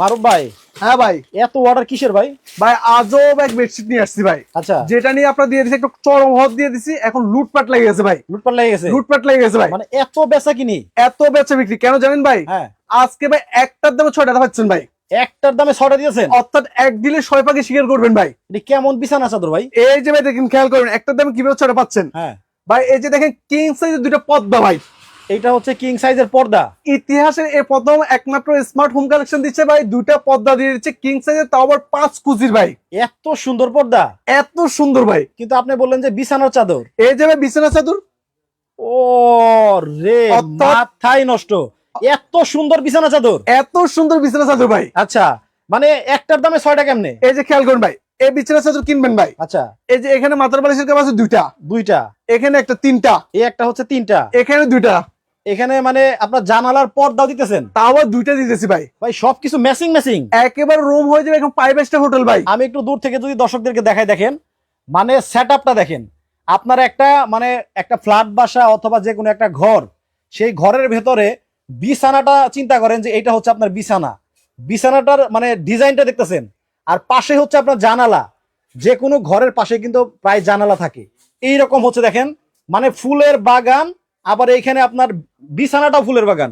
মারুফ ভাই হ্যাঁ ভাই। এত অর্ডার কিসের ভাই? ভাই আজব এক বেডশিট নিয়ে আসছি ভাই। আচ্ছা। যেটা নিয়ে আপনার দিয়ে দিচ্ছি একটু চরম হদ দিয়ে দিছি এখন লুটপাট লেগে গেছে ভাই। লুটপাট লেগে গেছে? লুটপাট লেগে গেছে ভাই। মানে এত বেচা কিনি? এত বেচা বিক্রি কেন জানেন ভাই? হ্যাঁ। আজকে ভাই একটার দামে ছয় টাকা পাচ্ছেন ভাই। একটার দামে ছটা দিয়েছেন? অর্থাৎ এক দিলে ছয় পাখি শিকার করবেন ভাই। এটা কেমন বিছানা চাদর ভাই? এই যে ভাই দেখেন খেয়াল করবেন একটার দামে কীভাবে ছয়টা পাচ্ছেন? হ্যাঁ। ভাই এই যে দেখেন কিং সাইজের দুইটা পদ্মা ভাই। এইটা হচ্ছে কিং সাইজের পর্দা। ইতিহাসের এই প্রথম একমাত্র স্মার্ট হোম কালেকশন দিচ্ছে ভাই দুইটা পদ্মা দিয়ে দিচ্ছে কিং সাইজের তাও আবার পাঁচ কুচির ভাই। এত সুন্দর পর্দা। এত সুন্দর ভাই। কিন্তু আপনি বললেন যে বিছানার চাদর। এই যে ভাই বিছানা চাদর। ও রে মাথায় নষ্ট। এত সুন্দর বিছানা চাদর। এত সুন্দর বিছানা চাদর ভাই। আচ্ছা মানে একটার দামে ছয়টা কেমনে? এই যে খেয়াল করুন ভাই এই বিছানা চাদর কিনবেন ভাই। আচ্ছা। এই যে এখানে মাথার বালিশের কাপ আছে দুইটা। দুইটা। এখানে একটা তিনটা। এই একটা হচ্ছে তিনটা। এখানে দুইটা। এখানে মানে আপনার জানালার পর্দাও দিতেছেন? তাও দুইটা দিতেছি ভাই। ভাই সবকিছু ম্যাচিং ম্যাচিং একেবারে রুম হয়ে যাবে এখন ফাইভ স্টার হোটেল ভাই। আমি একটু দূর থেকে যদি দর্শকদেরকে দেখাই দেখেন। মানে সেট দেখেন। আপনার একটা মানে একটা ফ্ল্যাট বাসা অথবা যে কোনো একটা ঘর সেই ঘরের ভেতরে বিছানাটা চিন্তা করেন যে এটা হচ্ছে আপনার বিছানা। বিছানাটার মানে ডিজাইনটা দেখতেছেন। আর পাশে হচ্ছে আপনার জানালা। যে কোনো ঘরের পাশে কিন্তু প্রায় জানালা থাকে। এই রকম হচ্ছে দেখেন। মানে ফুলের বাগান আবার এইখানে আপনার বিছানাটা ফুলের বাগান।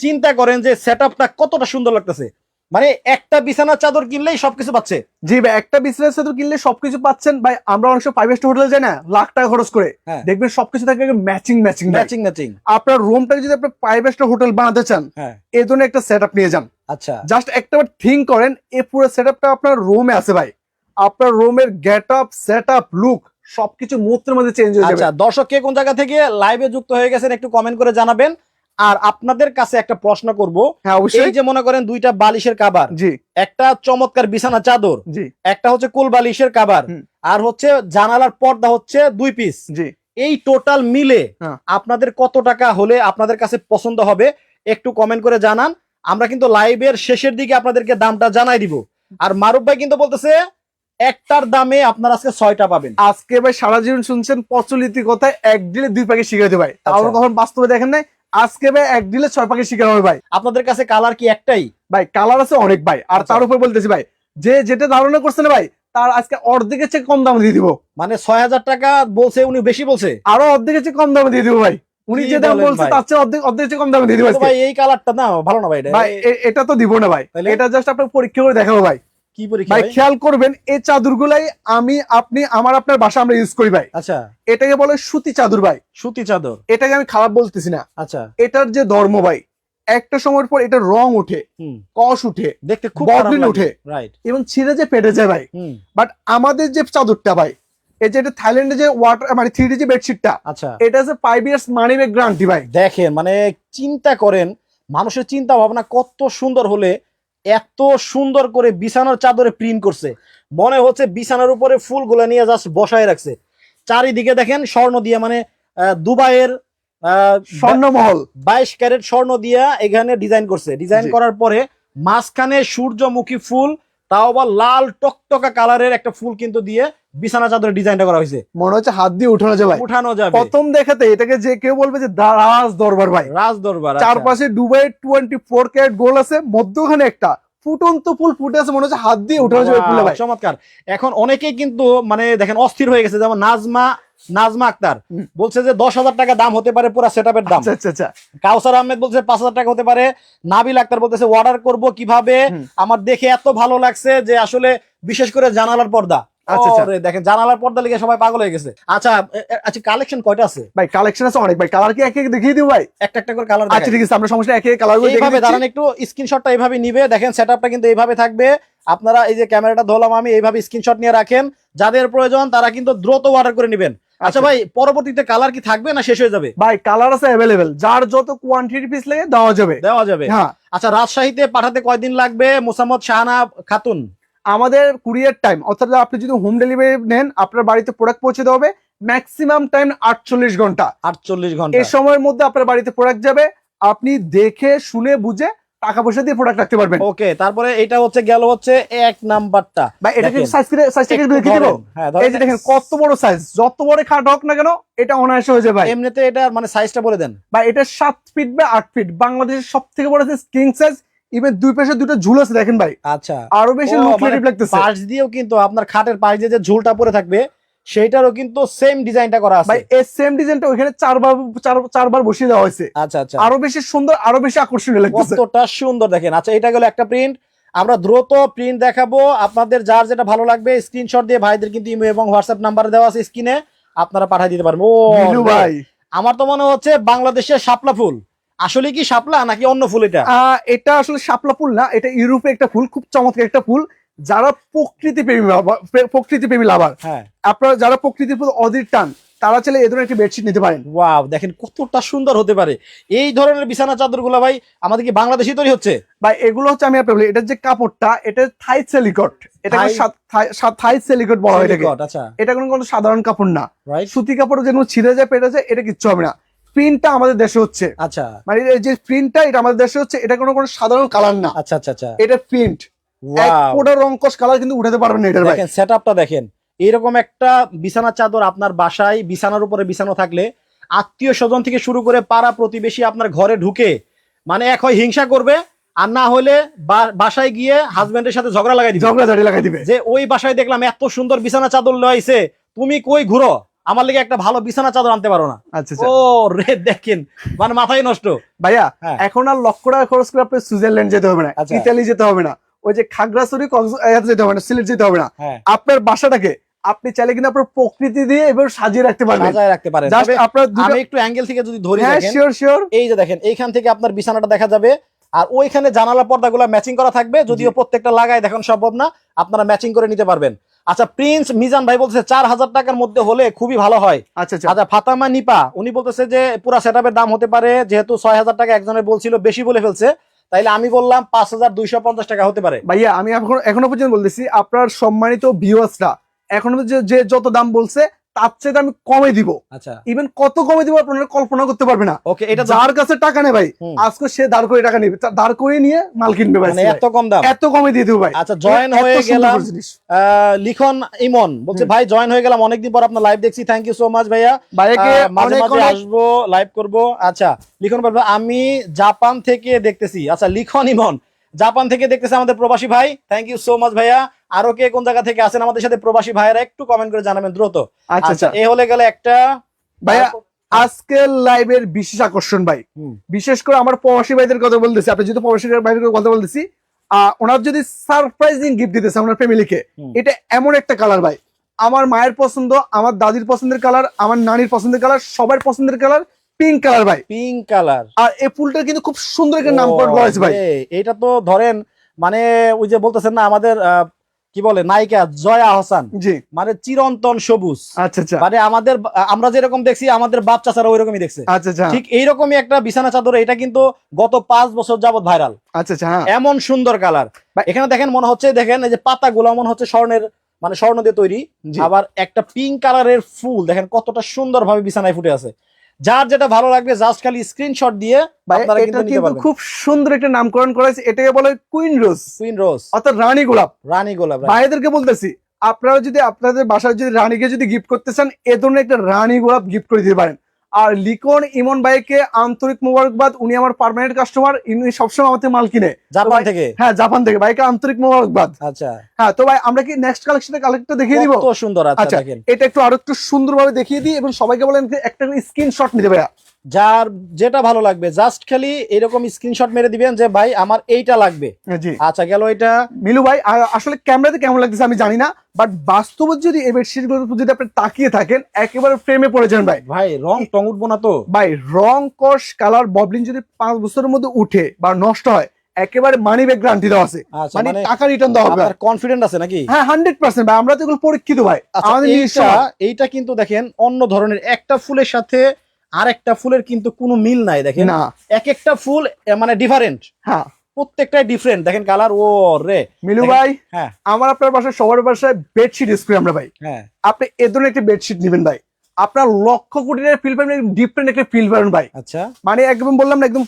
চিন্তা করেন যে সেট কতটা সুন্দর লাগতেছে। মানে একটা বিছানার চাদর কিনলেই সবকিছু পাচ্ছে। জি ভাই একটা বিছানা চাদর কিনলে সবকিছু পাচ্ছেন। ভাই আমরা অনেক সময় ফাইভ স্টার হোটেল যাই না লাখ টাকা খরচ করে। হ্যাঁ। দেখবেন সবকিছু থাকে ম্যাচিং ম্যাচিং ম্যাচিং ম্যাচিং আপনার রুমটাকে যদি আপনি ফাইভ স্টার হোটেল বানাতে চান হ্যাঁ। এই ধরনের একটা সেট আপ নিয়ে যান। আচ্ছা। জাস্ট একটা থিঙ্ক করেন এই পুরো সেট আপনার রুমে আছে ভাই। আপনার রুমের get up set up look সবকিছু মুহূর্তের মধ্যে চেঞ্জ হয়ে আচ্ছা যাবে। দর্শক কে কোন জায়গা থেকে লাইভে যুক্ত হয়ে গেছেন একটু কমেন্ট করে জানাবেন। আর আপনাদের কাছে একটা প্রশ্ন করব। হ্যাঁ এই যে মনে করেন দুইটা বালিশের কাবার জি। একটা চমৎকার বিছানা চাদর জি। একটা হচ্ছে কুল বালিশের কাবার আর হচ্ছে জানালার পর্দা হচ্ছে দুই পিস জি। এই টোটাল মিলে হ্যাঁ। আপনাদের কত টাকা হলে আপনাদের কাছে পছন্দ হবে একটু কমেন্ট করে জানান। আমরা কিন্তু লাইভের শেষের দিকে আপনাদেরকে দামটা জানাই দিব। আর মারুফ ভাই কিন্তু বলতেছে একটার দামে আপনার আজকে ছয়টা পাবেন। আজকে ভাই সারা জীবন শুনছেন প্রচলিত কথায় এক দিলে দুই প্যাকেট শিখাইতে ভাই। আচ্ছা। আমরা কখন বাস্তবে দেখেন নাই? আজকে ভাই এক দিলে ছয় প্যাকেট শিখে হবে ভাই। আপনাদের কাছে কালার কি একটাই? ভাই কালার আছে অনেক ভাই। আর আচ্ছা। তার উপর বলতেছি ভাই যে যেটা ধারণা করছে না ভাই তার আজকে অর্ধেকের চেয়ে কম দামে দিয়ে দিব। মানে ছয় হাজার টাকা বলছে উনি বেশি বলছে? আরও অর্ধেকের চেয়ে কম দামে দিয়ে দিব ভাই। উনি যে দাম বলছে তার চেয়ে অর্ধেক অর্ধেকের চেয়ে কম দামে দিয়ে দিব ভাই এই কালারটা না ভালো না ভাই এটা। ভাই এটা তো দিব না ভাই? এটা জাস্ট আপনার পরীক্ষা করে দেখাবো ভাই। কি পরীক্ষা ভাই? খেয়াল করবেন এই চাদরগুলাই আমি আপনি আমার আপনার বাসা আমরা ইউজ করি ভাই। আচ্ছা। এটাকে বলে সুতি চাদর ভাই। সুতি চাদর। এটাকে আমি খারাপ বলতেছি না। আচ্ছা। এটার যে ধর্ম ভাই একটা সময়ের পর এটা রং উঠে কষ উঠে দেখতে খুব উঠে। রাইট এবং ছিঁড়ে যে পেটে যায় ভাই। বাট আমাদের যে চাদরটা ভাই এই যে এটা থাইল্যান্ডে যে ওয়াটার মানে থ্রি যে বেডশিটটা আচ্ছা। এটা হচ্ছে five years money back guarantee ভাই। দেখেন মানে চিন্তা করেন মানুষের চিন্তা ভাবনা কত সুন্দর হলে এত সুন্দর করে বিছানার চাদরে প্রিন্ট করছে। মনে হচ্ছে বিছানার উপরে ফুলগুলো নিয়ে জাস্ট বসায় রাখছে। চারিদিকে দেখেন স্বর্ণ দিয়ে মানে আহ, দুবাইয়ের স্বর্ণমহল। বাইশ ক্যারেট স্বর্ণ দিয়া এখানে ডিজাইন করছে। ডিজাইন করার পরে মাঝখানে সূর্যমুখী ফুল তাও আবার লাল টকটকা কালারের একটা ফুল কিন্তু দিয়ে বিছানা চাদরের ডিজাইনটা করা হয়েছে। মনে হচ্ছে হাত দিয়ে উঠানো ভাই। উঠানো যাবে। প্রথম দেখাতে এটাকে যে কেউ বলবে যে রাজ দরবার ভাই। রাজ দরবার আচ্ছা। চারপাশে দুবাই টোয়েন্টি ফোর ক্যারেট গোল আছে মধ্যখানে একটা ফুটন্ত ফুল ফুটে আছে মনে হচ্ছে হাত দিয়ে উঠানো যাবে ফুলে ভাই। চমৎকার। এখন অনেকেই কিন্তু মানে দেখেন অস্থির হয়ে গেছে যেমন নাজমা নাজমা আক্তার বলছে যে দশ হাজার টাকা দাম হতে পারে পুরো সেটআপের দাম। আচ্ছা আচ্ছা আচ্ছা। কাউসার আহমেদ বলছে পাঁচ হাজার টাকা হতে পারে। নাবিল আক্তার বলতেছে অর্ডার করব কীভাবে? আমার দেখে এত ভালো লাগছে যে আসলে বিশেষ করে জানালার পর্দা। দেখেন জানালার পর্দা লিখে সবাই পাগল হয়ে গেছে। আচ্ছা আচ্ছা কালেকশন কয়টা আছে? ভাই কালেকশন আছে অনেক ভাই। কালার কি এক এক দেখিয়ে দিব ভাই? একটা একটা করে কালার আচ্ছা ঠিক আছে আমরা সমস্যা এক এক কালার এইভাবে দাঁড়ান একটু স্ক্রিনশটটা এইভাবে নিবে। দেখেন সেটআপটা কিন্তু এইভাবে থাকবে। আপনারা এই যে ক্যামেরাটা ধরলাম আমি এইভাবে স্ক্রিনশট নিয়ে রাখেন। যাদের প্রয়োজন তারা কিন্তু দ্রুত অর্ডার করে নেবেন। আচ্ছা ভাই পরবর্তীতে কালার কি থাকবে না শেষ হয়ে যাবে? ভাই কালার আছে অ্যাভেলেবেল যার যত কোয়ান্টিটি পিস লাগে দেওয়া যাবে। দেওয়া যাবে। হ্যাঁ। আচ্ছা রাজশাহীতে পাঠাতে কয়দিন লাগবে? মোসাম্মদ শাহানা খাতুন। আমাদের কুরিয়ার টাইম অর্থাৎ আপনি যদি হোম ডেলিভারি নেন আপনার বাড়িতে প্রোডাক্ট পৌঁছে দেওয়া হবে ম্যাক্সিমাম টাইম আটচল্লিশ ঘণ্টা। আটচল্লিশ ঘণ্টা। এই সময়ের মধ্যে আপনার বাড়িতে প্রোডাক্ট যাবে। আপনি দেখে শুনে বুঝে টাকা পয়সা দিয়ে প্রোডাক্ট রাখতে পারবেন। ওকে তারপরে এটা হচ্ছে গেল হচ্ছে এক নাম্বারটা। ভাই এটা কি। সাইজ সাইজ থেকে একটু দেখিয়ে দেবো? হ্যাঁ, এই যে দেখেন কত বড় সাইজ যত বড় খাট হোক না কেন এটা অনায়াসে হয়ে যায় ভাই। এমনিতে এটা মানে সাইজটা বলে দেন। ভাই এটা সাত ফিট বা আট ফিট বাংলাদেশের সব থেকে বড় সাইজ কিং সাইজ ইভেন দুই পাশে দুটো ঝুল আছে দেখেন ভাই। আচ্ছা। আরও বেশি লুক মানে লাগতেছে। পাশ দিয়েও কিন্তু আপনার খাটের পাশ দিয়ে যে ঝুলটা পরে থাকবে সেইটারও কিন্তু সেম ডিজাইনটা করা আছে। ভাই এই সেম ডিজাইনটা ওইখানে চারবার চার- চারবার বসিয়ে দেওয়া হয়েছে। আচ্ছা আচ্ছা। আরও বেশি সুন্দর আরও বেশি আকর্ষণীয় লাগতেছে। কতটা সুন্দর দেখেন। আচ্ছা এটা গেল একটা প্রিন্ট আমরা দ্রুত প্রিন্ট দেখাবো। আপনাদের যার যেটা ভালো লাগবে স্ক্রিনশট দিয়ে ভাইদের কিন্তু ইমো এবং হোয়াটসঅ্যাপ নাম্বার দেওয়া আছে স্ক্রিনে আপনারা পাঠিয়ে দিতে পারবেন। ও ভাই। আমার তো মনে হচ্ছে বাংলাদেশের শাপলা ফুল। আসলে কি শাপলা নাকি অন্য ফুল এটা? এটা আসলে শাপলা ফুল না এটা ইউরোপে একটা ফুল খুব চমৎকার একটা ফুল। যারা প্রকৃতি প্রেমী প্রকৃতি প্রেমী লাভার হ্যাঁ। আপনারা যারা প্রকৃতির প্রতি অধীর টান তারা চাইলে এ ধরনের একটি বেডশিট নিতে পারেন। ওয়াও দেখেন কতটা সুন্দর হতে পারে। এই ধরনের বিছানা চাদরগুলো ভাই আমাদের কি বাংলাদেশি তৈরি হচ্ছে? বা এগুলো হচ্ছে আমি আপনার বলি এটার যে কাপড়টা এটা থাই সেলিকট এটা থাই- থাই সেলিকট বলা হয় এটাকে। আচ্ছা। এটা কোনো কোনো সাধারণ কাপড় না। সুতি কাপড় ছিঁড়ে যায় পেটে যায় এটা কিচ্ছু হবে না। প্রিন্টটা আমাদের দেশে হচ্ছে। আচ্ছা। মানে এই যে প্রিন্টটা এটা আমাদের দেশে হচ্ছে এটা কোনো কোনো সাধারণ কালার না। আচ্ছা আচ্ছা আচ্ছা। এটা প্রিন্ট এক ওয়াও ফোটা কালার কিন্তু উঠাতে পারবেন না এটার ভাই। দেখেন দেখেন। এরকম একটা বিছানার চাদর আপনার বাসায় বিছানার উপরে বিছানো থাকলে আত্মীয় স্বজন থেকে শুরু করে পাড়া প্রতিবেশী আপনার ঘরে ঢুকে মানে এক হয় হিংসা করবে আর না হলে বাসায় গিয়ে হাজবেন্ডের সাথে ঝগড়া লাগাই দিবে। ঝগড়া ঝাড়ি লাগাই দিবে। যে ওই বাসায় দেখলাম এত সুন্দর বিছানা চাদর লইছে তুমি কই ঘুরো? আমার লেগে একটা ভালো বিছানা চাদর আনতে পারো না। আচ্ছা আচ্ছা। ও রে দেখেন মানে মাথায় নষ্ট। ভাইয়া হ্যাঁ। এখন আর লক্ষ টাকা খরচ করে আপনি সুইজারল্যান্ড যেতে হবে না আচ্ছা। ইতালি যেতে হবে না। ওই যে খাগড়াছড়ি যেতে হবে না সিলেট যেতে হবে না। হ্যাঁ। আপনার বাসাটাকে আপনি চাইলে কিন্তু আপনার প্রকৃতি দিয়ে এবার সাজিয়ে রাখতে পারবেন। সাজায় রাখতে পারেন। জাস্ট আপনার আমি একটু অ্যাঙ্গেল থেকে যদি ধরি হ্যাঁ দেখেন শিওর শিওর এই যে দেখেন এইখান থেকে আপনার বিছানাটা দেখা যাবে। আর ওইখানে জানালা পর্দাগুলো ম্যাচিং করা থাকবে। যদিও প্রত্যেকটা লাগাই দেখুন সম্ভব না আপনারা ম্যাচিং করে নিতে পারবেন। আচ্ছা প্রিন্স মিজান ভাই বলতেছে চার হাজার টাকার মধ্যে হলে খুবই ভালো হয়। আচ্ছা আচ্ছা। আচ্ছা ফাতামা নিপা উনি বলতেছে যে পুরা সেটআপের দাম হতে পারে যেহেতু ছয় হাজার টাকা একজনের বলছিল বেশি বলে ফেলছে। তাইলে আমি বললাম পাঁচ হাজার দুইশো পঞ্চাশ টাকা হতে পারে। ভাইয়া, আমি এখন এখনও পর্যন্ত বলতেছি, আপনার সম্মানিত ভিউয়ার্সরা এখনও যে- যে যত দাম বলছে তার চেয়ে আমি কমে দিব। আচ্ছা। ইভেন কত কমে দিব আপনারা কল্পনা করতে পারবে না। ওকে এটা যার কাছে টাকা নেই ভাই আজকে সে দাঁড় করে টাকা নেবে। দাঁড় করে নিয়ে মাল কিনবে ভাই। মানে এত কম দাম? এত কমে দিয়ে দেবো ভাই। আচ্ছা জয়েন হয়ে গেলাম লিখন ইমন বলছে ভাই জয়েন হয়ে গেলাম অনেকদিন পর আপনার লাইভ দেখছি থ্যাংক ইউ সো মাচ ভাইয়া। ভাইয়াকে আহ, মাঝে মাঝে আসব লাইভ করব। আচ্ছা লিখন বলব আমি জাপান থেকে দেখতেছি। আচ্ছা লিখন ইমন জাপান থেকে দেখতেছে আমাদের প্রবাসী ভাই। থ্যাংক ইউ সো মাচ ভাইয়া। আরও কে কোন জায়গা থেকে আছেন আমাদের সাথে প্রবাসী ভাইয়েরা একটু কমেন্ট করে জানাবেন দ্রুত। আচ্ছা আচ্ছা আচ্ছা। এ হলে গেলে একটা ভাইয়া আজকের লাইভের বিশেষ আকর্ষণ ভাই। বিশেষ করে আমার প্রবাসী ভাইদের কথা বলতেছি। আপনি যদি প্রবাসী ভাইদের কথা বলতেছি ওনার যদি সারপ্রাইজিং গিফট দিতেছে ওনার ফ্যামিলিকে এটা এমন একটা কালার ভাই। আমার মায়ের পছন্দ আমার দাদির পছন্দের কালার আমার নানির পছন্দের কালার সবার পছন্দের কালার পিঙ্ক কালার ভাই। পিঙ্ক কালার আর এই ফুলটা কিন্তু খুব সুন্দর একটা নাম করা হয়েছে ভাই। এটা তো ধরেন মানে ওই যে বলতেছেন না আমাদের কি বলে নায়িকা জয়া হাসান। জি। মানে চিরন্তন সবুজ। আচ্ছা আচ্ছা। মানে আমাদের আমরা যেরকম দেখছি আমাদের বাপ চাচারা ওইরকমই দেখছে। আচ্ছা আচ্ছা। ঠিক এইরকমই একটা বিছানা চাদর এটা কিন্তু গত পাঁচ বছর যাবত ভাইরাল। আচ্ছা আচ্ছা হ্যাঁ। এমন সুন্দর কালার। এখানে দেখেন মনে হচ্ছে দেখেন এই যে পাতাগুলো মনে হচ্ছে স্বর্ণের মানে স্বর্ণ দিয়ে তৈরি। আবার একটা পিঙ্ক কালারের ফুল দেখেন কতটা সুন্দর ভাবে বিছানায় ফুটে আছে। যার যেটা ভালো লাগবে জাস্ট খালি স্ক্রিনশট দিয়ে আপনারা এটা কিন্তু নিতে পারবেন। খুব সুন্দর একটা নামকরণ করা হয়েছে এটাকে বলে কুইন রোজ কুইন রোজ অর্থাৎ রানী গোলাপ। রানী গোলাপ? ভাইদেরকে বলতেছি আপনারা যদি আপনাদের বাসায় যদি রানীকে যদি গিফট করতে চান এ ধরনের একটা রানী গোলাপ গিফট করে দিতে পারেন। আর লিকন ইমন ভাইকে আন্তরিক মোবারকবাদ উনি আমার পার্মানেন্ট কাস্টমার ইনি সবসময় আমাদের মাল কিনে। জাপান থেকে? হ্যাঁ জাপান থেকে। ভাইকে আন্তরিক মোবারকবাদ। আচ্ছা। হ্যাঁ তো ভাই আমরা কি নেক্সট কালেকশনে কালেক্টটা দেখিয়ে দিব? কত সুন্দর আচ্ছা আচ্ছা এটা একটু আরও একটু সুন্দরভাবে দেখিয়ে দিই এবং সবাইকে বলেন যে একটা স্ক্রিনশট নিতে ভাইয়া। যার যেটা ভালো লাগবে জাস্ট খালি এরকম স্ক্রিনশট মেরে দিবেন যে ভাই আমার এইটা লাগবে। আচ্ছা গেল এটা। মিলু ভাই আসলে ক্যামেরাতে কেমন লাগতেছে আমি জানি না বাট বাস্তবে যদি এই বেডশিটগুলোর যদি আপনি তাকিয়ে থাকেন একেবারে ফ্রেমে পড়ে যান ভাই। ভাই রং টং উঠবো না তো। ভাই রং কস কালার ববলিন যদি পাঁচ বছরের মধ্যে উঠে বা নষ্ট হয় একেবারে মানি ব্যাগ গ্যারান্টি দেওয়া আছে। আচ্ছা মানে মানে টাকা রিটার্ন দেওয়া হবে। আপনার কনফিডেন্ট আছে নাকি? হ্যাঁ হান্ড্রেড পার্সেন্ট ভাই আমরা তো এগুলো পরীক্ষিত ভাই। আচ্ছা আমাদের। এইটা কিন্তু দেখেন অন্য ধরনের একটা ফুলের সাথে আরেকটা ফুলের কিন্তু কোনো মিল নাই দেখেন। না। এক একটা ফুল মানে ডিফারেন্ট হ্যাঁ। প্রত্যেকটাই ডিফারেন্ট দেখেন কালার ও রে। মিলু ভাই হ্যাঁ। আমার আপনার বাসায় সবার বাসায় বেডশিট ইউজ করি আমরা ভাই। হ্যাঁ। আপনি এ ধরনের একটা বেডশিট নেবেন ভাই। আপনার লক্ষ কোটি টাকার ফিল পাবেন ডিফারেন্ট একটা ফিল পাবেন ভাই। আচ্ছা। মানে একদম বললাম না একদম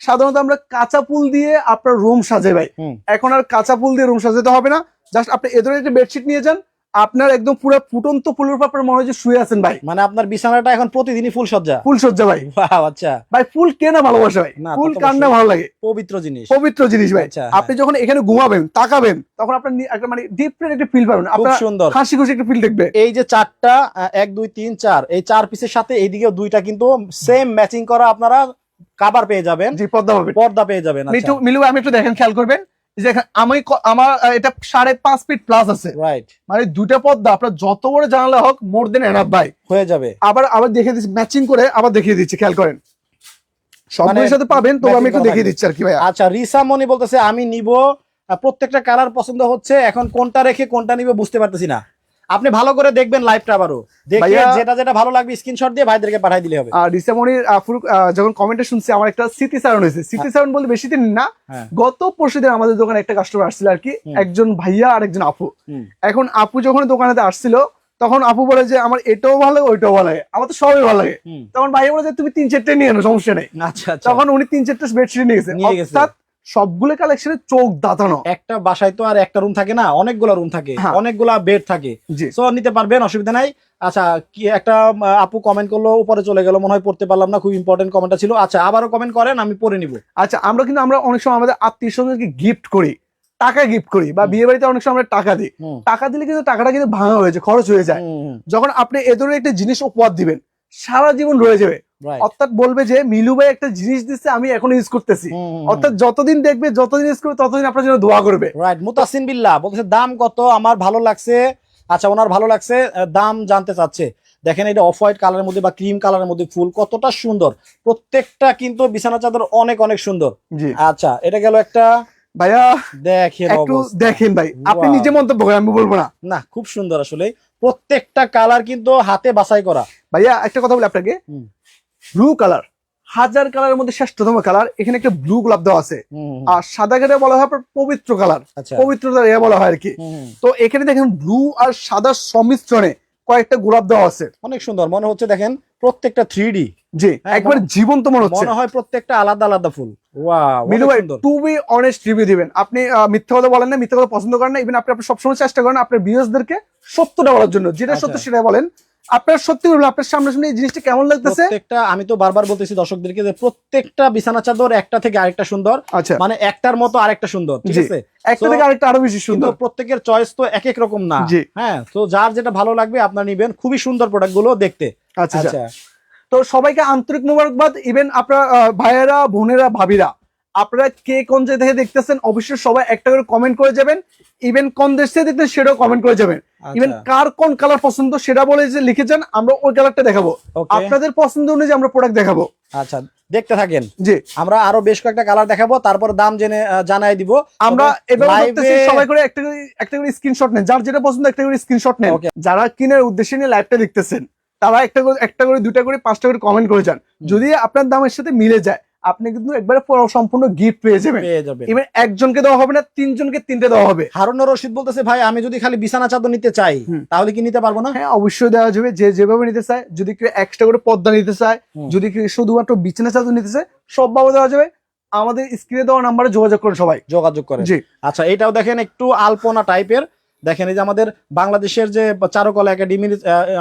সাধারণত আমরা কাঁচা ফুল দিয়ে আপনার রুম সাজাই ভাই। এখন আর কাঁচা ফুল দিয়ে রুম সাজাতে হবে না। জাস্ট আপনি এ ধরনের একটা বেডশিট নিয়ে যান আপনার একদম পুরো ফুটন্ত ফুলের উপর মনে হয় শুয়ে আছেন ভাই। মানে আপনার বিছানাটা এখন প্রতিদিনই ফুল সজ্জা? ফুল সজ্জা ভাই। আচ্ছা। ভাই ফুল কে না ভালোবাসে ভাই? ফুল কার না ভালো লাগে? পবিত্র জিনিস। পবিত্র জিনিস ভাই। আচ্ছা, আপনি যখন এখানে ঘুমাবেন তাকাবেন তখন আপনার একটা মানে ডিফারেন্ট একটা ফিল পাবেন। আপনার সুন্দর। হাসি খুশি একটা ফিল দেখবে। এই যে চারটা এক দুই তিন চার এই চার পিসের সাথে এইদিকেও দুইটা কিন্তু সেম ম্যাচিং করা আপনারা কাবার পেয়ে যাবেন। জি পর্দা পেয়ে যাবেন মিঠু মিলু আমি একটু দেখেন খেয়াল করবেন। আমি আমার এটা সাড়ে পাঁচ ফিট প্লাস আছে। রাইট মানে দুটা পদ্মা আপনার যত বড় জানালা হোক মোর দেন এনাফ ভাই। হয়ে যাবে। আবার আবার দেখিয়ে দিচ্ছি ম্যাচিং করে আবার দেখিয়ে দিচ্ছি খেয়াল করেন। সবগুলোর মানে সাথে পাবেন তো আমি একটু দেখিয়ে দিচ্ছি আর কি ভাই আচ্ছা রিসা মনি বলতেছে আমি নিব। প্রত্যেকটা কালার পছন্দ হচ্ছে এখন কোনটা রেখে কোনটা নিবে বুঝতে পারতেছি না। আপনি ভালো করে দেখবেন লাইভটা আবারও। দেখে যেটা যেটা ভালো লাগবে স্ক্রিনশট দিয়ে ভাইদেরকে পাঠিয়ে দিলে হবে। আর রিসামনির আফুর যখন কমেন্টে শুনছি আমার একটা স্মৃতি সারণ হয়েছে। স্মৃতি সারণ বলতে বেশি দিন না। হ্যাঁ। গত পরশু দিন আমাদের দোকানে একটা কাস্টমার আসছিল আর কি। একজন ভাইয়া আর একজন আপু। এখন আপু যখন দোকানেতে আসছিল তখন আপু বলে যে আমার এটাও ভালো লাগে ওইটাও ভালো লাগে। আমার তো সবই ভালো লাগে। তখন ভাইয়া বলে যে তুমি তিন চারটে নিয়ে এনো সমস্যা নেই। আচ্ছা আচ্ছা। তখন উনি তিন চারটে বেডশিট নিয়ে গেছে। অর্থাৎ সবগুলো কালেকশনে চোখ দাঁতানো। একটা বাসায় তো আর একটা রুম থাকে না অনেকগুলো রুম থাকে হ্যাঁ। অনেকগুলা বেড থাকে। সো নিতে পারবেন অসুবিধা নাই। আচ্ছা কি একটা আপু কমেন্ট করল উপরে চলে গেল মনে হয় পড়তে পারলাম না খুব ইম্পর্টেন্ট কমেন্টটা ছিল। আচ্ছা আবারও কমেন্ট করেন আমি পড়ে নিব। আচ্ছা আমরা কিন্তু আমরা অনেক সময় আমাদের আত্মীয় স্বজনকে গিফট করি টাকা গিফট করি বা বিয়ে বাড়িতে অনেক সময় আমরা টাকা দিই। টাকা দিলে কিন্তু টাকাটা কিন্তু ভাঙা হয়েছে খরচ হয়ে যায়। যখন আপনি এ ধরনের একটা জিনিস উপহার দিবেন সারা জীবন রয়ে যাবে। অর্থাৎ বলবে যে মিলু ভাই একটা জিনিস দিচ্ছে আমি এখন ইউজ করতেছি। অর্থাৎ যতদিন দেখবে যতদিন ইউজ করবে ততদিন আপনার জন্য দোয়া করবে। রাইট মুতাসিন বিল্লাহ বলতেছে দাম কত? আমার ভালো লাগছে। আচ্ছা ওনার ভালো লাগছে দাম জানতে চাচ্ছে। দেখেন এটা অফ হোয়াইট কালারের মধ্যে বা ক্রিম কালারের মধ্যে ফুল কতটা সুন্দর। প্রত্যেকটা কিন্তু বিছানা চাদর অনেক অনেক সুন্দর। আচ্ছা এটা গেল একটা ভাইয়া দেখেন একটু দেখেন ভাই আপনি নিজে মন্তব্য করেন আমি বলব না। না খুব সুন্দর আসলে। প্রত্যেকটা কালার কিন্তু হাতে বাছাই করা। ভাইয়া একটা কথা বলি আপনাকে। ব্লু কালার হাজার কালারের মধ্যে শ্রেষ্ঠতম কালার এখানে একটা ব্লু গোলাপ দেওয়া আছে। আর সাদা কালার বলা হয় পবিত্র কালার আচ্ছা। পবিত্রতা এ বলা হয় আর কি। তো এখানে দেখেন ব্লু আর সাদা সংমিশ্রণে কয়েকটা গোলাপ দেওয়া আছে। অনেক সুন্দর। মনে হচ্ছে দেখেন প্রত্যেকটা থ্রি জি হ্যাঁ, একবার জীবন্ত মনে হচ্ছে। মনে হয় প্রত্যেকটা আলাদা আলাদা ফুল। ওয়াও মিলু অনেক ভাই টু বি অনেস্ট রিভিউ দিবেন। আপনি আহ, মিথ্যা কথা বলেন না মিথ্যা কথা পছন্দ করেন না ইভেন আপনি আপনি সবসময় চেষ্টা করেন আপনার ভিউয়ার্সদেরকে সত্যটা বলার জন্য। যেটা সত্য আচ্ছা। সেটা বলেন। আপনার সত্যি বলবেন আপনার সামনে সামনে এই জিনিসটা কেমন লাগতেছে? প্রত্যেকটা আমি তো বারবার বলতেছি দর্শকদেরকে যে প্রত্যেকটা বিছানা চাদর একটা থেকে আরেকটা সুন্দর। আচ্ছা। মানে একটার মতো আরেকটা সুন্দর ঠিক আছে? একটা থেকে আরেকটা আরও বেশি সুন্দর। প্রত্যেকের চয়েস তো এক এক রকম না। হ্যাঁ তো যার যেটা ভালো লাগবে আপনার নিবেন। খুবই সুন্দর প্রোডাক্টগুলো দেখতে। আচ্ছা আচ্ছা। আচ্ছা। তো সবাইকে আন্তরিক মোবারকবাদ। ইভেন আপনার ভাইয়েরা বোনেরা ভাবিরা আপনারা কে কোন জায়গা থেকে দেখতেছেন অবশ্যই সবাই একটা করে কমেন্ট করে যাবেন। ইভেন কোন দেশ থেকে দেখতেন সেটাও কমেন্ট করে যাবেন। ইভেন আচ্ছা কার কোন কালার পছন্দ সেটা বলে যে লিখে যান আমরা ওই কালারটা দেখাবো। আপনাদের পছন্দ অনুযায়ী আমরা প্রোডাক্ট দেখাবো। আচ্ছা দেখতে থাকেন। জি। আমরা আরও বেশ কয়েকটা কালার দেখাবো তারপর দাম জেনে জানাই দিব। আমরা সবাই করে একটা করে একটা করে স্ক্রিনশট নেন। যার যেটা পছন্দ একটা করে স্ক্রিনশট নেন. যারা কিনার উদ্দেশ্যে নিয়ে লাইভটা দেখতেছেন তারা একটা করে একটা করে দুটা করে পাঁচটা করে কমেন্ট করে যান। যদি আপনার দামের সাথে মিলে যায় আপনি কিন্তু একবারে সম্পূর্ণ গিফট পেয়ে যাবেন। পেয়ে যাবেন। এবার একজনকে দেওয়া হবে না তিনজনকে তিনটে দেওয়া হবে। হারুন রশিদ বলতেছে ভাই আমি যদি খালি বিছানা চাদর নিতে চাই তাহলে কি নিতে পারব না? হ্যাঁ অবশ্যই দেওয়া যাবে। যে যেভাবে নিতে চায় যদি কেউ এক্সট্রা করে পর্দা নিতে চায় যদি কেউ শুধুমাত্র বিছানা চাদর নিতে চায় সব সবভাবে দেওয়া যাবে। আমাদের স্ক্রিনে দেওয়া নাম্বারে যোগাযোগ করে সবাই। যোগাযোগ করেন। জি। আচ্ছা এটাও দেখেন একটু আলপনা টাইপের দেখেন এই যে আমাদের বাংলাদেশের যে চারুকলা একাডেমির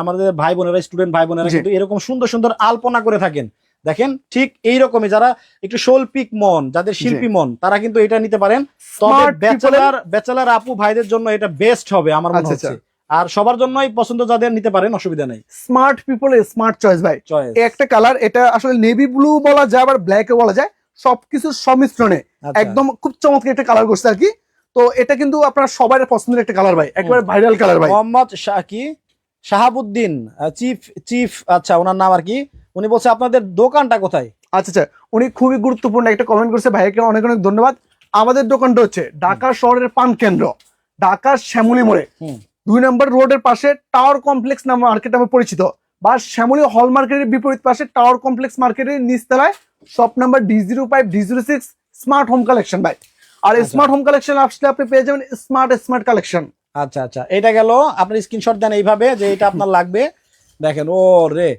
আমাদের ভাই বোনেরা স্টুডেন্ট ভাই বোনেরা কিন্তু এরকম সুন্দর সুন্দর আলপনা করে থাকেন। দেখেন ঠিক এইরকমই যারা একটু শৈল্পিক মন যাদের শিল্পী মন তারা কিন্তু এটা নিতে পারেন। তবে ব্যাচেলার ব্যাচেলার আপু ভাইদের জন্য এটা বেস্ট হবে আমার মনে আচ্ছা, হচ্ছে। আর সবার জন্যই পছন্দ যাদের নিতে পারেন অসুবিধা নেই। স্মার্ট পিপল স্মার্ট চয়েস ভাই। একটা কালার এটা আসলে নেভি ব্লু বলা যায় আবার ব্ল্যাক বলা যায় সবকিছুর সংমিশ্রণে আচ্ছা। একদম খুব চমৎকার একটা কালার করছে আর কি। তো এটা কিন্তু আপনার সবার পছন্দের একটা কালার ভাই একেবারে ভাইরাল কালার ভাই। মোহাম্মদ শাহ কি? শাহাবুদ্দিন চিফ চিফ আচ্ছা ওনার নাম আর কি। উনি বলছে আপনাদের দোকানটা কোথায়? আচ্ছা আচ্ছা উনি খুবই গুরুত্বপূর্ণ একটা কমেন্ট করছে। ভাইকে অনেক অনেক ধন্যবাদ। আমাদের দোকানটা হচ্ছে ঢাকা শহরের পান কেন্দ্র ঢাকার শ্যামলী মোড়ে। দুই নম্বর রোডের পাশে টাওয়ার কমপ্লেক্স নাম মার্কেট নামে পরিচিত। বা শ্যামলী হল মার্কেটের বিপরীত পাশে টাওয়ার কমপ্লেক্স মার্কেটের নিচতলায় shop number D zero five D zero six smart home collection ভাই। আর। স্মার্ট হোম কালেকশন আসলে আপনি পেয়ে যাবেন স্মার্ট স্মার্ট কালেকশন আচ্ছা আচ্ছা। এটা গেল। আপনার স্ক্রিনশট দেন এইভাবে যে এটা আপনার লাগবে। দেখেন ও রে।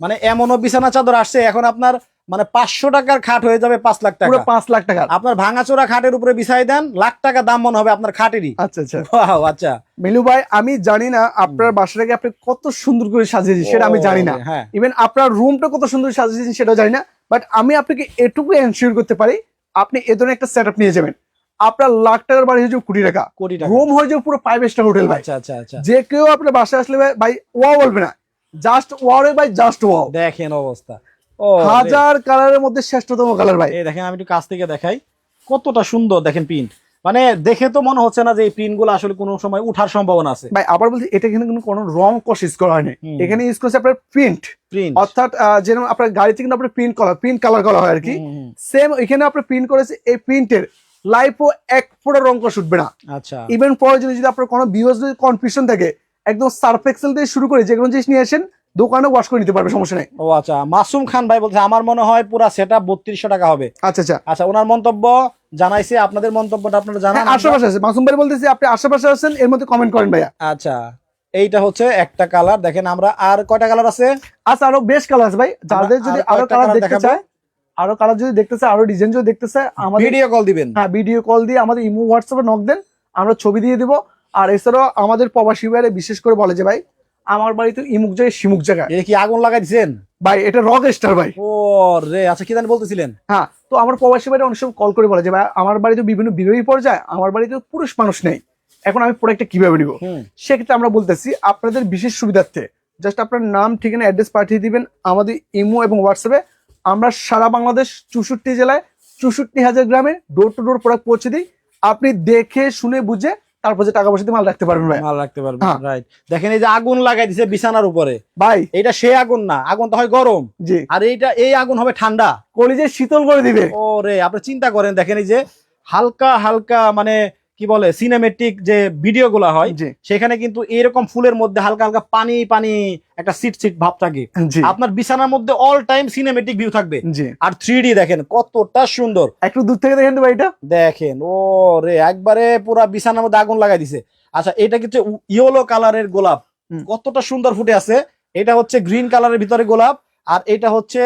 মানে এমনও বিছানা চাদর আসছে এখন আপনার মানে পাঁচশো টাকার খাট হয়ে যাবে পাঁচ লাখ টাকা। পাঁচ লাখ টাকা আপনার ভাঙাচোরা খাটের উপরে বিছাই দেন লাখ টাকা দাম মনে হবে আপনার খাটেরই। আচ্ছা আচ্ছা। আচ্ছা। মিলু ভাই আমি জানি না আপনার বাসাটাকে আপনি কত সুন্দর করে সাজিয়েছেন সেটা আমি জানি না। হ্যাঁ। ইভেন আপনার রুমটা কত সুন্দর সাজিয়েছেন সেটাও জানি না। বাট আমি আপনাকে এটুকু এনশিওর করতে পারি আপনি এ ধরনের একটা সেট নিয়ে যাবেন। আপনার লাখ টাকার বাড়ি হয়ে যাবে কোটি টাকা। কোটি টাকা। রুম হয়ে যাবে পুরো ফাইভ স্টার হোটেল ভাই। আচ্ছা আচ্ছা আচ্ছা। যে কেউ আপনার বাসায় আসলে ভাই- ভাই ওয়াও বলবে না। জাস্ট ওয়াও ভাই জাস্ট ওয়াও দেখেন অবস্থা। হাজার কালারের মধ্যে শ্রেষ্ঠতম কালার ভাই। এই দেখেন আমি একটু কাছ থেকে দেখাই। কতটা সুন্দর দেখেন প্রিন্ট মানে দেখে তো মনে হচ্ছে না যে এই প্রিন্টগুলো আসলে কোনো সময় উঠার সম্ভাবনা আছে। ভাই আবার বলছি এটা কিন্তু কোনো- কোনো রং কষ ইউজ করা হয়নি। এখানে ইউজ করছে আপনার প্রিন্ট প্রিন্ট অর্থাৎ যেরকম আপনার গাড়িতে কিন্তু আপনার প্রিন্ট করা প্রিন্ট কালার করা হয় আর কি। সেম এখানে আপনার প্রিন্ট করেছে এই প্রিন্টের লাইফও এক ফোটা রং কষ উঠবে না। আচ্ছা। ইভেন প্রয়োজনে যদি আপনার কোনো ভিউয়ার্স যদি কনফিউশন থাকে একদম সার্ফ এক্সেল দিয়ে শুরু করে যে কোনো জিনিস নিয়ে আসেন দোকানে ওয়াশ করে নিতে পারবে সমস্যা নেই। ও আচ্ছা মাসুম খান ভাই বলছে আমার মনে হয় পুরা সেট আপ বত্রিশশো টাকা হবে। আচ্ছা আচ্ছা। আচ্ছা ওনার মন্তব্য জানাইছে আপনাদের মন্তব্যটা আপনারা জানান হ্যাঁ আশেপাশে আছে। মাসুম ভাই বলতেছি আপনি আশেপাশে আছেন এর মধ্যে কমেন্ট করেন ভাইয়া। আচ্ছা এইটা হচ্ছে একটা কালার দেখেন আমরা আর কয়টা কালার আছে? আচ্ছা আরও বেশ কালার আছে ভাই। যাদের যদি আরও কালার দেখতে চায় আরও কালার যদি দেখতে চায় আরও ডিজাইন যদি দেখতে চায় আমাদের ভিডিও কল দিবেন। হ্যাঁ ভিডিও কল দিয়ে আমাদের ইমো হোয়াটসঅ্যাপে নক দেন আমরা ছবি দিয়ে দিব। আর এছাড়াও আমাদের প্রবাসী ভাইরা বিশেষ করে বলে যে ভাই আমার বাড়িতে ইমুক জায়গায় শিমুক জায়গায়। এটা কি আগুন লাগাই দিছেন? ভাই এটা রক স্টার ভাই। ও রে আচ্ছা কি জানি বলতেছিলেন? হ্যাঁ তো আমার প্রবাসী ভাইরা অনেক সময় কল করে বলে যে ভাই আমার বাড়িতে বিভিন্ন বিবাহী পর্যায়ে আমার বাড়িতে পুরুষ মানুষ নেই। এখন আমি প্রোডাক্টটা কীভাবে নিব? সেক্ষেত্রে আমরা বলতেছি আপনাদের বিশেষ সুবিধার্থে জাস্ট আপনার নাম ঠিকানা অ্যাড্রেস পাঠিয়ে দিবেন আমাদের ইমো এবং হোয়াটসঅ্যাপে আমরা সারা বাংলাদেশ চৌষট্টি জেলায় চৌষট্টি হাজার গ্রামে ডোর টু ডোর প্রোডাক্ট পৌঁছে দিই। আপনি দেখে শুনে বুঝে তারপর যে টাকা পয়সা দিয়ে মাল রাখতে পারবেন ভাই। মাল রাখতে পারবেন হ্যাঁ। রাইট দেখেন এই যে আগুন লাগাই দিছে বিছানার উপরে। ভাই। এটা সে আগুন না আগুন তো হয় গরম। জি। আর এইটা এই আগুন হবে ঠান্ডা। কলিজে শীতল করে দিবে। ও রে আপনি চিন্তা করেন দেখেন এই যে হালকা হালকা মানে কি বলে সিনেমেটিক যে ভিডিও গুলা হয় সেখানে কিন্তু এরকম ফুলের মধ্যে হালকা হালকা পানি পানি একটা সিট সিট ভাব থাকে। আপনার বিছানার মধ্যে অল টাইম সিনেমেটিক ভিউ থাকবে। আর থ্রি দেখেন কতটা সুন্দর। একটু দূর থেকে দেখেন ভাই এটা? দেখেন ও রে একবারে পুরা বিছানার মধ্যে আগুন লাগাই দিছে। আচ্ছা এটা কিন্তু ইয়েলো কালারের গোলাপ। কতটা সুন্দর ফুটে আছে। এটা হচ্ছে গ্রিন কালারের ভিতরে গোলাপ আর এটা হচ্ছে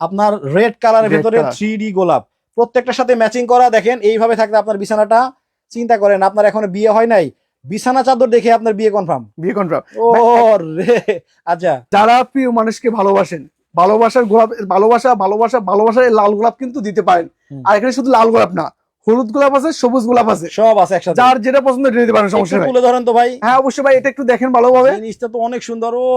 আপনার রেড কালারের ভিতরে। থ্রি গোলাপ। প্রত্যেকটার সাথে ম্যাচিং করা দেখেন এইভাবে থাকলে আপনার বিছানাটা। চিন্তা করেন আপনার এখনও বিয়ে হয় নাই? বিছানা চাদর দেখে আপনার বিয়ে কনফার্ম বিয়ে কন্ট্রাক্ট ও রে আচ্ছা। যারা প্রিয় মানুষকে ভালোবাসেন ভালোবাসার গোলাপ ভালোবাসা ভালোবাসা ভালোবাসার লাল গোলাপ কিন্তু দিতে পারেন। আর এখানে শুধু লাল গোলাপ না হলুদ গোলাপ আছে সবুজ গোলাপ আছে। সব আছে একসাথে। যার যেটা পছন্দ দিতে পারেন সমস্যা তুলে ধরেন তো ভাই। হ্যাঁ অবশ্যই ভাই এটা একটু দেখেন ভালোভাবে। জিনিসটা তো অনেক সুন্দর ও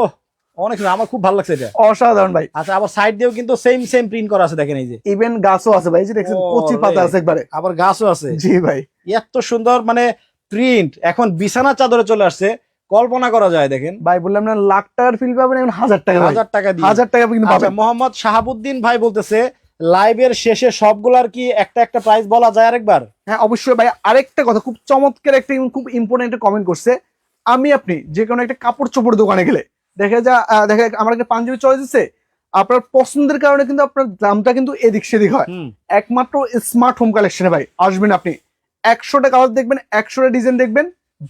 অনেক সুন্দর আমার খুব ভালো লাগছে এটা। অসাধারণ ভাই। আচ্ছা আবার সাইড দিয়েও কিন্তু সেম সেম প্রিন্ট করা আছে দেখেন এই যে। ইভেন গাছও আছে ভাই যে দেখছেন কচি পাতা আছে একবারে। আবার গাছও আছে। জি ভাই। এত সুন্দর মানে প্রিন্ট এখন বিছানা চাদরে চলে আসছে। কল্পনা করা যায় দেখেন। ভাই বললাম না লাখ টাকার ফিল পাবেন এখন হাজার টাকা হাজার টাকা দিয়ে। হাজার টাকা কিন্তু আচ্ছা পাবেন মোহাম্মদ শাহাবুদ্দিন ভাই বলতেছে লাইভের শেষে সবগুলার কি একটা একটা প্রাইস বলা যায় আরেকবার? হ্যাঁ অবশ্যই ভাই। আরেকটা কথা খুব চমৎকার একটা খুব ইম্পর্টেন্ট কমেন্ট করছে। আমি আপনি যে কোনো একটা কাপড় চোপড় দোকানে গেলে দেখা যা দেখা আমার একটা পাঞ্জাবি চয়েস দিচ্ছে আপনার পছন্দের কারণে কিন্তু আপনার দামটা কিন্তু এদিক সেদিক হয়। একমাত্র স্মার্ট হোম কালেকশনে ভাই আসবেন আপনি। একশোটা কালার দেখবেন একশোটা ডিজাইন দেখবেন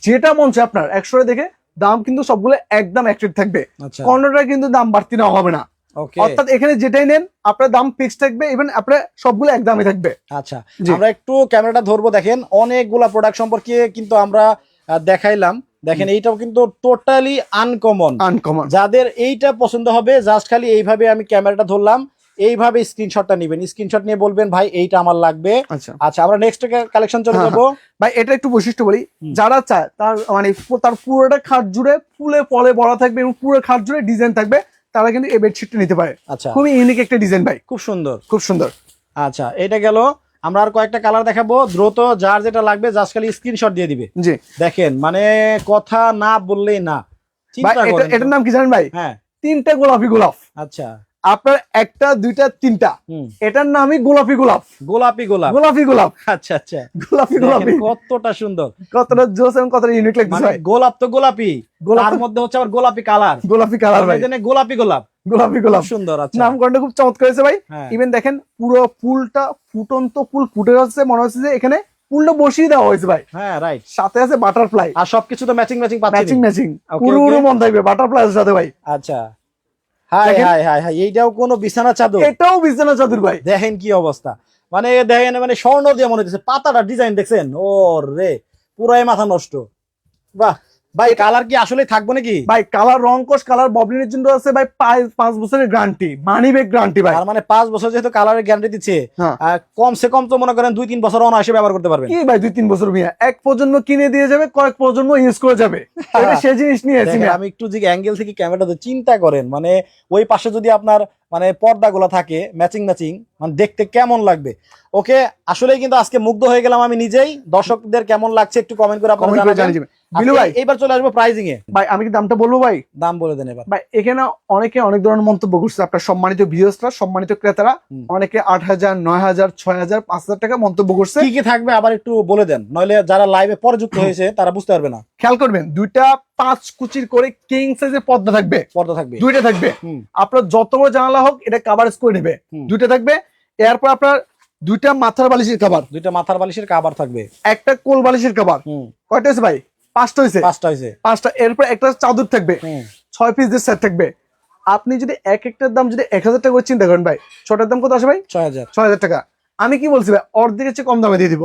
যেটা মন চায় আপনার একশোটা দেখে দাম কিন্তু সবগুলো একদম এক রেট থাকবে। আচ্ছা। কিন্তু দাম বাড়তি নেওয়া হবে না। অর্থাৎ এখানে যেটাই নেন আপনার দাম ফিক্স থাকবে ইভেন আপনার সবগুলো এক দামে থাকবে। আচ্ছা। আমরা একটু ক্যামেরাটা ধরবো দেখেন অনেকগুলা প্রোডাক্ট সম্পর্কে কিন্তু আমরা দেখাইলাম। দেখেন এইটাও কিন্তু টোটালি আনকমন আনকমন যাদের এইটা পছন্দ হবে জাস্ট খালি এইভাবে আমি ক্যামেরাটা ধরলাম এইভাবে স্ক্রিনশটটা নেবেন। স্ক্রিনশট নিয়ে বলবেন ভাই এইটা আমার লাগবে। আচ্ছা। আচ্ছা আমরা নেক্সট কালেকশন চলে হ্যাঁ, যাব। ভাই এটা একটু বৈশিষ্ট্য বলি। যারা চায় তার মানে তার পুরোটা খাট জুড়ে ফুলে ফলে ভরা থাকবে এবং পুরো খাট জুড়ে ডিজাইন থাকবে তারা কিন্তু এই বেডশিটটা নিতে পারে। আচ্ছা। খুবই ইউনিক একটা ডিজাইন ভাই। খুব সুন্দর। খুব সুন্দর। আচ্ছা এটা গেল। আমরা আর কয়েকটা কালার দেখাবো। দ্রুত যার যেটা লাগবে জাস্ট খালি স্ক্রিনশট দিয়ে দিবে। জি। দেখেন মানে কথা না বললেই না। এটার নাম কি জানেন ভাই? হ্যাঁ। তিনটা গোলাপি গোলাপ। আচ্ছা। আপনার একটা দুইটা তিনটা। এটার নামই গোলাপি গোলাপ। গোলাপি গোলাপ। গোলাপি গোলাপ। আচ্ছা আচ্ছা। গোলাপি গোলাপি। কতটা সুন্দর। কতটা জোস এবং কতটা ইউনিক লাগতেছে মানে গোলাপ তো গোলাপি। গোলাপ তার তো- মধ্যে হচ্ছে আবার গোলাপি কালার। গোলাপি কালার ভাই। গোলাপি গোলাপ। গোলাপি গোলাপ। সুন্দর আচ্ছা। নামকরণটা খুব চমৎকার হয়েছে ভাই। হ্যাঁ। ইভেন দেখেন পুরো ফুলটা ফুটন্ত ফুল ফুটে যাচ্ছে মনে হচ্ছে যে এখানে ফুলটা বসিয়ে দেওয়া হয়েছে ভাই। হ্যাঁ রাইট সাথে আছে বাটারফ্লাই আর সবকিছু তো ম্যাচিং ম্যাচিং পাচ্ছি ম্যাচিং ম্যাচিং পুরো পুরো মন থাকবে বাটারফ্লাই সাথে ভাই। আচ্ছা। হাই দেখেন। হাই হাই হাই এইটাও কোনো বিছানা চাদর? এটাও বিছানা চাদর ভাই। দেখেন কি অবস্থা। মানে দেখেন মানে স্বর্ণ দিয়ে মনে হচ্ছে পাতাটা ডিজাইন দেখছেন? ও রে পুরাই মাথা নষ্ট। বাহ ভাই কালার কি আসলে থাকব নাকি? ভাই কালার রং কোষ কালার ববলিনের জন্য আছে ভাই পাঁচ- বছরের গ্যারান্টি মানি ব্যাগ গ্যারান্টি ভাই। তার মানে পাঁচ বছর যেহেতু কালারের গ্যারান্টি দিচ্ছে হ্যাঁ। কমসে কম তো মনে করেন দুই তিন বছর অনায়াসে ব্যবহার করতে পারবেন। কি ভাই দুই তিন বছর মিয়া? এক প্রজন্ম কিনে দিয়ে যাবে কয়েক প্রজন্ম ইউজ করে যাবে। এটা সে জিনিস নিয়ে দেখেন, আমি একটু যে অ্যাঙ্গেল থেকে ক্যামেরাতে চিন্তা করেন মানে ওই পাশে যদি আপনার মানে পর্দা পর্দাগুলো থাকে ম্যাচিং ম্যাচিং মানে দেখতে কেমন লাগবে? ওকে আসলেই কিন্তু আজকে মুগ্ধ হয়ে গেলাম আমি নিজেই। দর্শকদের কেমন লাগছে একটু কমেন্ট করে আপনারা জানাবেন। বিলু ভাই। এইবার চলে আসব প্রাইজিং এ। ভাই আমি কি দামটা বলব ভাই? দাম বলে দেন এবার। ভাই এখানে অনেকে অনেক ধরনের মন্তব্য করছে আপনার সম্মানিত ভিউয়ার্সরা সম্মানিত ক্রেতারা। অনেকে আট হাজার নয় হাজার ছয় হাজার পাঁচ হাজার টাকা মন্তব্য করছে। কি কি থাকবে আবার একটু বলে দেন। নইলে যারা লাইভে পরে যুক্ত হয়েছে তারা বুঝতে পারবে না। খেয়াল করবেন দুইটা পাঁচ কুচির করে কিং সাইজের পর্দা থাকবে। পর্দা থাকবে। দুইটা থাকবে। আপনার যত বড় জানালা হোক এটা কাভারেজ করে নেবে। দুইটা থাকবে। এরপর আপনার দুইটা মাথার বালিশের কাবার দুইটা মাথার বালিশের কাবার থাকবে। একটা কোল বালিশের কাবার কয়টা হয়েছে ভাই? পাঁচটা হয়েছে পাঁচটা হয়েছে পাঁচটা এরপর একটা চাদর থাকবে। ছয় পিসের সেট থাকবে। আপনি যদি এক একটার দাম যদি এক হাজার টাকা করে চিন্তা করেন ভাই ছটার দাম কত আসে ভাই? ছয় হাজার। ছয় হাজার টাকা। আমি কি বলছি ভাই অর্ধেকের চেয়ে কম দামে দিয়ে দিব।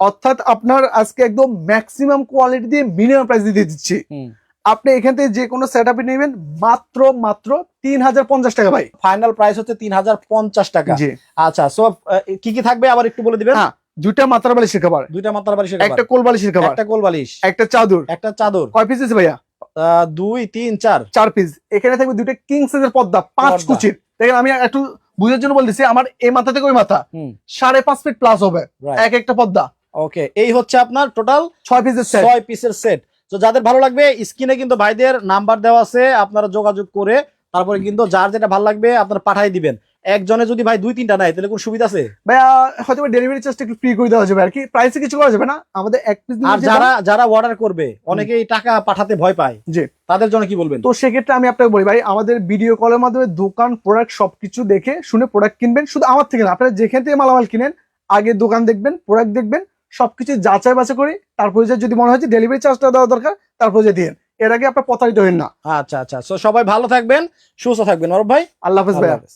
অর্থাৎ আপনার আজকে একদম ম্যাক্সিমাম কোয়ালিটি দিয়ে মিনিমাম প্রাইস দিয়ে দিচ্ছি। আপনি এখান থেকে যে কোনো সেট আপে নেবেন মাত্র মাত্র তিন হাজার পঞ্চাশ টাকা ভাই। ফাইনাল প্রাইস হচ্ছে তিন হাজার পঞ্চাশ টাকা। আচ্ছা সো কি কি থাকবে আবার একটু বলে দিবেন? হ্যাঁ দুইটা মাথার বালিশের খাবার। দুইটা মাথার বালিশের একটা একটা কোল বালিশের খাবার। একটা গোল বালিশ। একটা চাদর। একটা চাদর। কয় পিস আছে ভাইয়া? দুই তিন চার। চার পিস এখানে থাকবে দুইটা কিং সাইজের পর্দা পাঁচ। কুচির। দেখেন আমি একটু বুঝার জন্য বলতেছি আমার এই মাথা থেকে ওই মাথা। সাড়ে পাঁচ ফিট প্লাস হবে। এক একটা পর্দা ওকে এই হচ্ছে আপনার টোটাল ছয় পিসের সেট ছয় পিসের সেট তো যাদের ভালো লাগবে স্ক্রিনে কিন্তু ভাইদের নাম্বার দেওয়া আছে আপনারা যোগাযোগ করে তারপরে কিন্তু যার যেটা ভালো লাগবে আপনারা পাঠাই দিবেন। একজনে যদি ভাই দুই তিনটা নেয় তাহলে কোন সুবিধা আছে? ভাইয়া হয়তো ডেলিভারি চার্জটা একটু ফ্রি করে দেওয়া যাবে আর কি। প্রাইসে কিছু করা যাবে না। আমাদের এক পিস আর যারা যারা অর্ডার করবে অনেকেই টাকা পাঠাতে ভয় পায়। জি। তাদের জন্য কি বলবেন? তো সেক্ষেত্রে আমি আপনাকে বলি ভাই আমাদের ভিডিও কলের মাধ্যমে দোকান প্রোডাক্ট সবকিছু দেখে শুনে প্রোডাক্ট কিনবেন। শুধু আমার থেকে না আপনারা যেখান থেকে মালামাল কিনেন আগে দোকান দেখবেন প্রোডাক্ট দেখবেন সবকিছু যাচাই বাছাই করে তারপরে যে যদি মনে হয় যে ডেলিভারি চার্জটা দেওয়া দরকার তারপরে যে দিন এর আগে আপনার প্রতারিত হন না। আচ্ছা আচ্ছা। সবাই ভালো থাকবেন সুস্থ থাকবেন। অরব ভাই আল্লাহ হাফেজ হাফেজ।